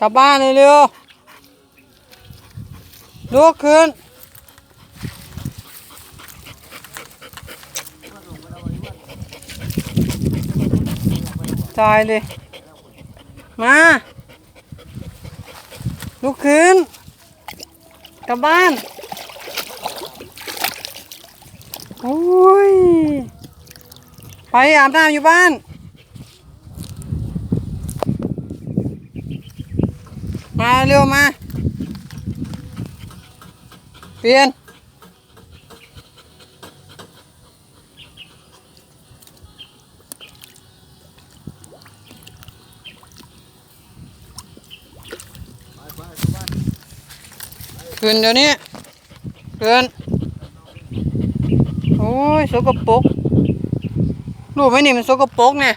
กลับบ้านเร็วๆลุกขึ้น ตายเลย มาลุกขึ้น กลับบ้าน โอ้ย ไปอาบน้ำอยู่บ้าน มาเร็วมา เปลี่ยน ขึ้นเดี๋ยวนี้ขึ้นโอ้ยสกปรกรู้ไหมนี่มันสกปรกเนี่ย